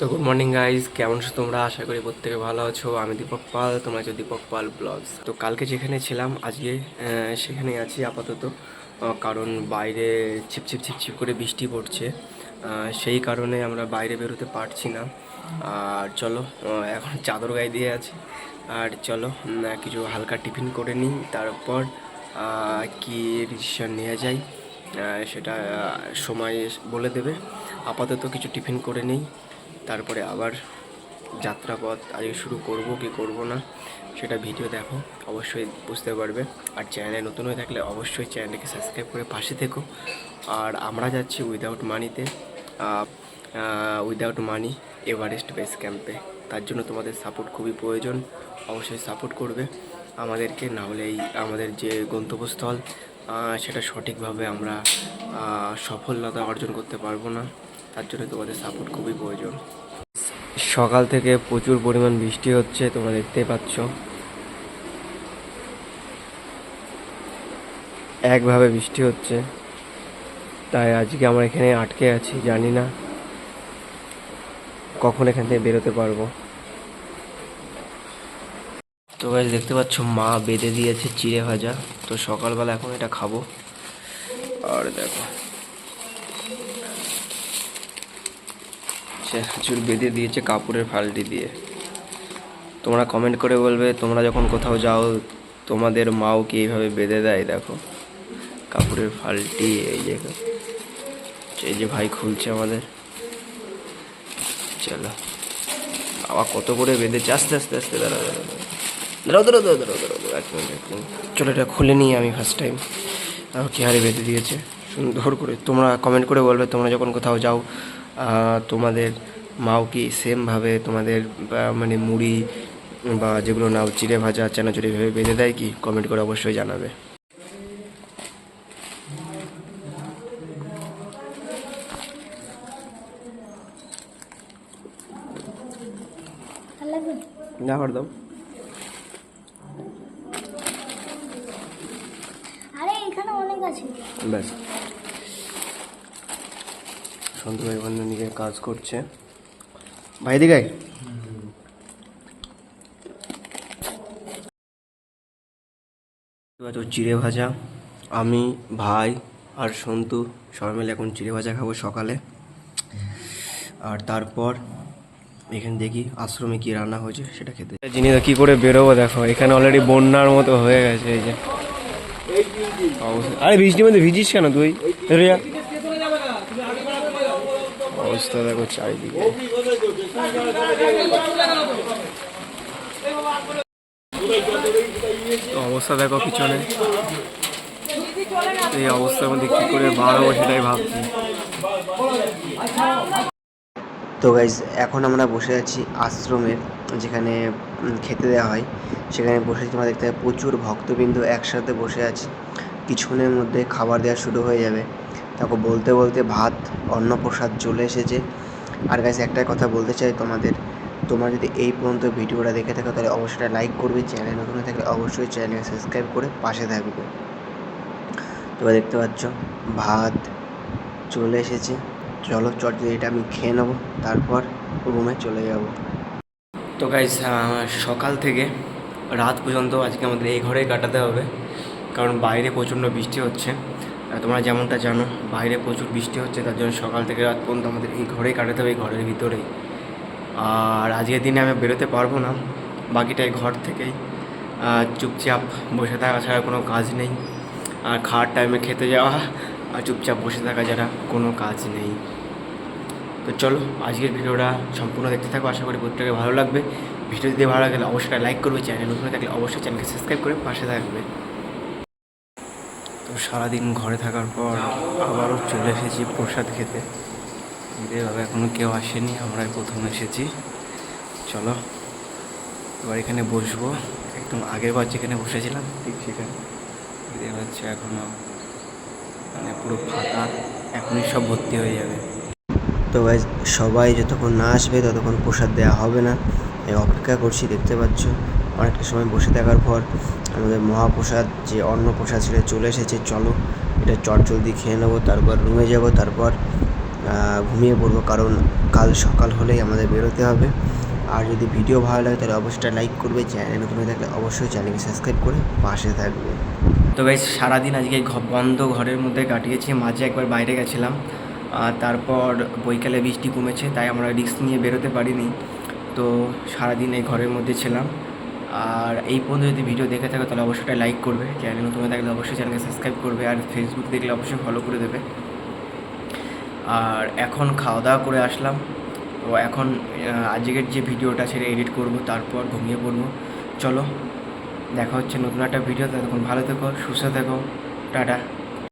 তো good morning guys কেমন আছো তোমরা? আশা করি প্রত্যেকে ভালো আছো। আমি দীপক পাল তোমরা হচ্ছে দীপক পাল ব্লগস তো কালকে যেখানে ছিলাম আজকে আহ, সেখানেই আছি আপাতত। কারণ বাইরে ছিপছিপ ছিপছিপ করে বৃষ্টি পড়ছে। সেই কারণে আমরা বাইরে বেরোতে পারছি না। আর চলো এখন চাদর গায়ে দিয়ে আছি। আর চলো কিছু হালকা টিফিন করে নিই। তারপর কি ডিসিশন নেওয়া যায় সেটা সময় বলে দেবে। আপাতত কিছু টিফিন করে নিই। তারপরে আবার যাত্রাপথ আজকে শুরু করব কি করব না সেটা ভিডিও দেখো, অবশ্যই বুঝতে পারবে। আর চ্যানেলে নতুন হয়ে থাকলে অবশ্যই চ্যানেলকে সাবস্ক্রাইব করে পাশে থেকো। আর আমরা যাচ্ছি উইদাউট মানিতে উইদাউট মানি এভারেস্ট বেস ক্যাম্পে তার জন্য তোমাদের সাপোর্ট খুবই প্রয়োজন, অবশ্যই সাপোর্ট করবে। আমাদেরকে না হলে এই আমাদের যে গন্তব্যস্থল সেটা সঠিকভাবে আমরা সফলতা অর্জন করতে পারব না। তার জন্য তোমাদের সাপোর্ট খুবই প্রয়োজন। সকাল থেকে প্রচুর পরিমাণ বৃষ্টি হচ্ছে, তোমরা দেখতেই পাচ্ছ। একভাবে বৃষ্টি হচ্ছে। তাই আজকে আমরা এখানে আটকে আছি, জানি না কখন এখান থেকে বেরোতে পারব। তো গাছ দেখতে পাচ্ছ, মা বেঁধে দিয়েছে চিড়ে ভাজা। তো সকালবেলা এখন এটা খাব। আর দেখো। চুল বেঁধে দিয়েছে কাপড়ের ফালটি দিয়ে। তোমরা কমেন্ট করে বলবে, তোমরা যখন কোথাও যাও, তোমাদের মাও কি এইভাবে বেঁধে দেয়? দেখো, কাপড়ের ফালটি, এই যে এই যে ভাই খুলছে আমাদের। চলো আবার কত করে বেঁধেছে? আস্তে আস্তে আস্তে দাঁড়া দাঁড়া দাঁড়াও। চলো, এটা খুলে নিই আমি ফার্স্ট টাইম আর কি হারে বেঁধে দিয়েছে। সুন্দর করে তোমরা কমেন্ট করে বলবে, তোমরা যখন কোথাও যাও তোমাদের মাও কি সেমভাবে তোমাদের মানে মুড়ি বা যেগুলো নাও চিড়ে ভাজা চানাচুরি ভেবে বেঁধে দেয় কি? কমেন্ট করে অবশ্যই জানাবে। না দাও। আরে এখানে অনেক আছে। ব্যাস। সন্তু ভাই বন্ধু নিয়ে কাজ করছে। ভাই দিকে তো চিড়ে ভাজা। আমি ভাই আর সন্তু সবাই মিলে এখন চিড়ে ভাজা খাব সকালে। আর তারপর এখানে দেখি আশ্রমে কি রান্না হয়েছে সেটা খেতে। জিনিস কি করে বেরোবো দেখো এখানে অলরেডি বন্যার মতো হয়ে গেছে এই যে। আরে বৃষ্টির মধ্যে ভিজিস কেন তুই? রিয়া অবস্থা দেখো চারিদিকে। অবস্থা দেখো পিছনে। এই অবস্থার মধ্যে কি করে বার হব সেটাই ভাবছি। তো গাইজ এখন আমরা বসে আছি আশ্রমের যেখানে খেতে দেওয়া হয়। সেখানে বসে তোমরা দেখতে প্রচুর ভক্তবৃন্দ একসাথে বসে আছে। কিছুক্ষণের মধ্যে খাবার দেওয়া শুরু হয়ে যাবে। তারপর বলতে বলতে ভাত, অন্নপ্রসাদ চলে এসেছে। আর গাইজ একটাই কথা বলতে চাই তোমাদের। তোমরা যদি এই পর্যন্ত ভিডিওটা দেখে থাকো, তাহলে অবশ্যই লাইক করবে। চ্যানেল নতুন থাকলে অবশ্যই চ্যানেলকে সাবস্ক্রাইব করে পাশে থাকবে। তোমরা দেখতে পাচ্ছ, ভাত চলে এসেছে। চলো, চট এটা আমি খেয়ে নেব, তারপর রুমে চলে যাব। তো গাইজ সকাল থেকে রাত পর্যন্ত আজকে আমাদের এই ঘরেই কাটাতে হবে। কারণ বাইরে প্রচণ্ড বৃষ্টি হচ্ছে। তোমরা যেমনটা জানো, বাইরে প্রচুর বৃষ্টি হচ্ছে, তার জন্য সকাল থেকে রাত পর্যন্ত আমাদের এই ঘরেই কাটাতে হবে, এই ঘরের ভিতরেই। আর আজকের দিনে আমি বেরোতে পারব না বাকিটাই ঘর থেকেই। চুপচাপ বসে থাকা ছাড়া কোনো কাজ নেই। আর খাওয়ার টাইমে খেতে যাওয়া, আর চুপচাপ বসে থাকা ছাড়া কোনো কাজ নেই। তো চলো, আজকের ভিডিওটা সম্পূর্ণ দেখতে থাকো, আশা করি প্রত্যেকে ভালো লাগবে। ভিডিও যদি ভালো লাগলে অবশ্যই লাইক করবে চ্যানেল নতুন থাকলে অবশ্যই চ্যানেলকে সাবস্ক্রাইব করে পাশে থাকবে। তো সারাদিন ঘরে থাকার পর আবারও চলে এসেছি প্রসাদ খেতে। এভাবে এখনও কেউ আসেনি, আমরাই প্রথম এসেছি। চলো, এবার এখানে বসবো। একদম আগের বার যেখানে বসেছিলাম, ঠিক সেখানে। দেখতে পাচ্ছি এখনও মানে পুরো ফাঁকা, এখনই সব ভর্তি হয়ে যাবে। তো গাইজ সবাই যতক্ষণ না আসবে ততক্ষণ প্রসাদ দেওয়া হবে না। অপেক্ষা করছি, দেখতে পাচ্ছ। অনেকটা সময় বসে থাকার পর আমাদের মহাপ্রসাদ, যে অন্ন প্রসাদ সেটা চলে এসেছে, চলো এটা চট জলদি খেয়ে নেব, তারপর রুমে যাব, তারপর ঘুমিয়ে পড়ব, কারণ কাল সকাল হলেই আমাদের বেরোতে হবে। আর যদি ভিডিও ভালো লাগে, তাহলে অবশ্যই লাইক করবে, চ্যানেল নতুন হয়ে থাকলে অবশ্যই চ্যানেলকে সাবস্ক্রাইব করে পাশে থাকবে। তো গাইজ সারাদিন আজকে বন্ধ ঘরের মধ্যে কাটিয়েছি, মাঝে একবার বাইরে গেছিলাম তারপর বৈকালে বৃষ্টি কমেছে, তাই আমরা রিস্ক নিয়ে বেরোতে পারিনি। তো সারাদিন এই ঘরের মধ্যে ছিলাম। আর এই পর্যন্ত যদি ভিডিও দেখে থাকো, তাহলে অবশ্যই লাইক করবে। চ্যানেল নতুন থাকলে অবশ্যই চ্যানেলকে সাবস্ক্রাইব করবে আর ফেসবুক দেখলে অবশ্যই ফলো করে দেবে। আর এখন খাওয়া দাওয়া করে আসলাম। ও এখন আজকের যে ভিডিওটা সেটা এডিট করব, তারপর ঘুমিয়ে পড়ব। চলো, দেখা হচ্ছে নতুন একটা ভিডিও তখন ভালো থেকো, সুস্থ থেকো। টাটা।